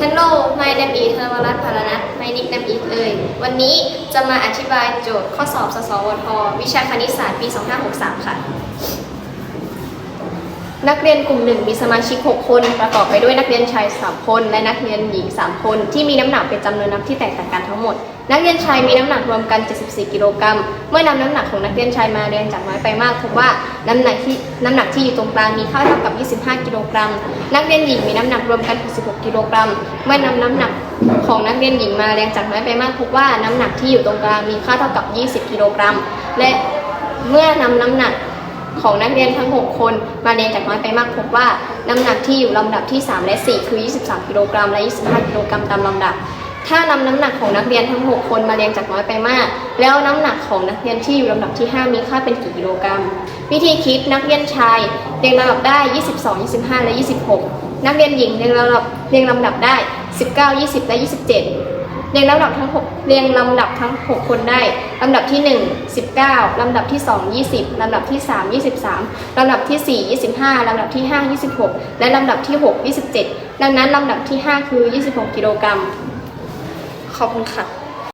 Hello my name is ธนวรัตน์พารนัท my nickname is เลยวันนี้จะมาอธิบายโจทย์ข้อสอบสสวท วิชาคณิตศาสตร์ปี 2563 ค่ะ นักเรียนกลุ่มหนึ่งมีสมาชิก 6 คน ประกอบไปด้วยนักเรียนชาย 3 คน และนักเรียนหญิง 3 คน ที่มีน้ำหนักเป็นจำนวนนับที่แตกต่างกันทั้งหมด นักเรียนชายมีน้ำหนักรวมกัน 74 กิโลกรัม เมื่อนำน้ำหนักของนักเรียนชายมาเรียงจากน้อยไปมากพบว่าน้ำหนักที่น้ำหนักที่อยู่ตรงกลางมีค่าเท่ากับ 25 กิโลกรัม นักเรียนหญิงมีน้ำหนักรวมกัน 66 กิโลกรัม เมื่อนำน้ำหนักของนักเรียนหญิงมาเรียงจากน้อยไปมากพบว่าน้ำหนักที่อยู่ตรงกลางมีค่าเท่ากับ 20 กิโลกรัม และเมื่อนำน้ำหนัก ของนักเรียนทั้ง 6 คนมาเรียนจากน้อยไปมากพบว่าน้ำหนักที่อยู่ลำดับที่ 3 และ 4 คือ 23 กิโลกรัมและ 25 กิโลกรัมตามลำดับ ถ้านำน้ำหนักของนักเรียนทั้ง 6 คนมาเรียงจากน้อยไปมาก แล้วน้ำหนักของนักเรียนที่อยู่ลำดับที่ 5 มีค่าเป็นกี่กิโลกรัม วิธีคิดนักเรียนชายเรียงลำดับได้ 22 25 และ 26 นักเรียนหญิงเรียงลำดับเรียงลำดับได้ 19 20 และ 27 เรียงลำดับทั้ง6เรียงลำดับทั้ง 6 คนได้ลำดับที่ 1 19ลำดับที่ 2 20ลำดับที่ 3 23ลำดับที่ 4 25ลำดับที่ 5 26 และลำดับที่ 6 27 ดังนั้นลำดับที่ 5 คือ 26 กิโลกรัมขอบคุณค่ะ